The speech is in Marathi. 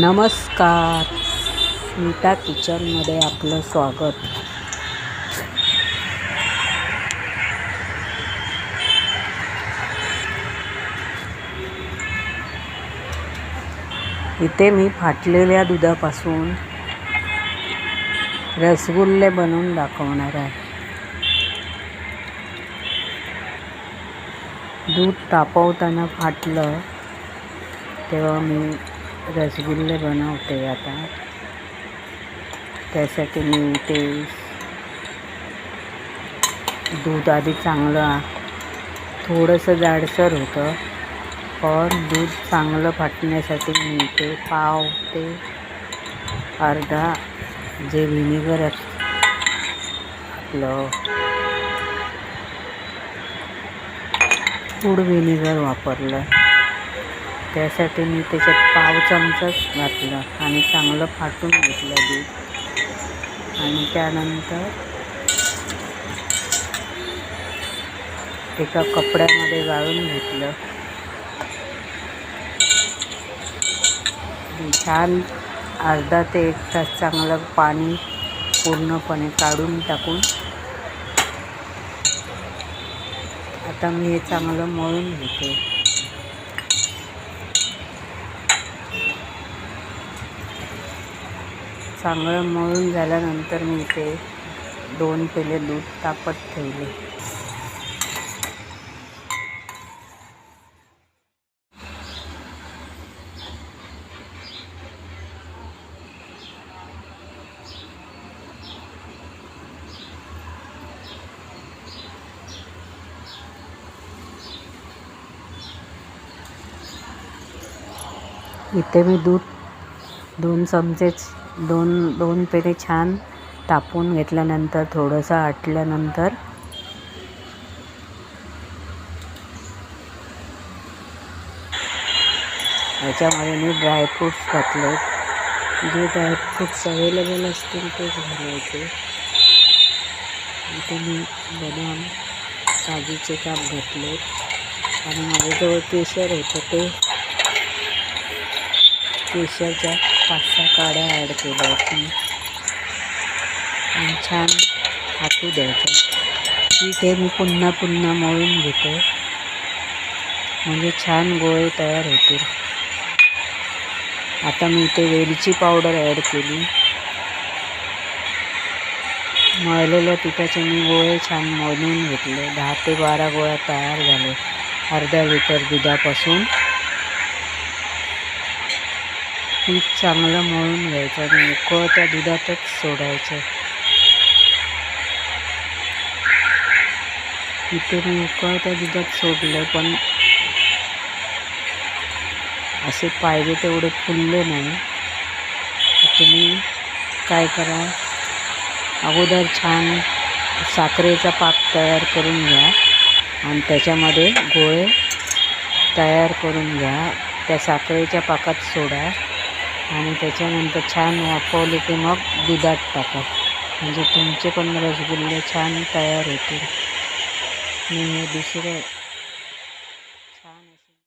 नमस्कार. स्मिता किचनमध्ये आपलं स्वागत. इथे मी फाटलेल्या दुधापासून रसगुल्ले बनवून दाखवणार आहे. दूध तापवताना फाटलं तेव्हा मी रसगुल्ले बनवते आता. त्यासाठी मी ते दूध आधी चांगलं थोडंसं जाडसर होतं. पण दूध चांगलं फाटण्यासाठी मी ते पाव ते अर्धा जे व्हिनेगर आपलं फूड व्हिनेगर वापरलं. त्यासाठी मी त्याच्यात पाव चमचाच घातलं आणि चांगलं फाटून घेतलं दूध आणि त्यानंतर एका कपड्यामध्ये गाळून घेतलं. छान अर्धा ते एक तास चांगलं पाणी पूर्णपणे काढून टाकून आता मी हे चांगलं मळून घेते. चांगलं मळून झाल्यानंतर मी ते दोन पेले दूध तापत ठेवले. इथे मी दूध दोन चमचेच दोन दोन पेने छान तापून घेतल्यानंतर थोडंसं आटल्यानंतर. याच्यामध्ये मी ड्रायफ्रूट्स घातले. जे ड्रायफ्रूट्स अवेलेबल असतील तेच घालायचे. इथे मी बदाम काजूचे काप घातले. आणि माझ्याजवळ केशर होतं ते. केशरच्या पाच सहा काड्या ॲड केल्या होती आणि छान हातू द्यायचं पीठ हे मी पुन्हा पुन्हा मळून घेतो. म्हणजे छान गोळे तयार होतील. आता मी इथे वेलची पावडर ॲड केली. मळलेल्या पिठाचे मी गोळे छान मळून घेतले. दहा ते बारा गोळ्या तयार झाले. अर्धा लिटर दुधापासून. पीठ चांगलं मळून घ्यायचं आणि उकळत्या दुधातच सोडायचं. इथे मी उकळत्या दुधात सोडलं पण असे पाहिजे तेवढे फुलले नाही. तुम्ही काय करा? अगोदर छान साखरेचा पाक तयार करून घ्या आणि त्याच्यामध्ये गोळे तयार करून घ्या. त्या साखरेच्या पाकात सोडा. आणि त्याच्यानंतर छान वाफवले की मग दुधात टाका. म्हणजे तुमचे पण रसगुल्ले छान तयार होतील. मी हे दुसरं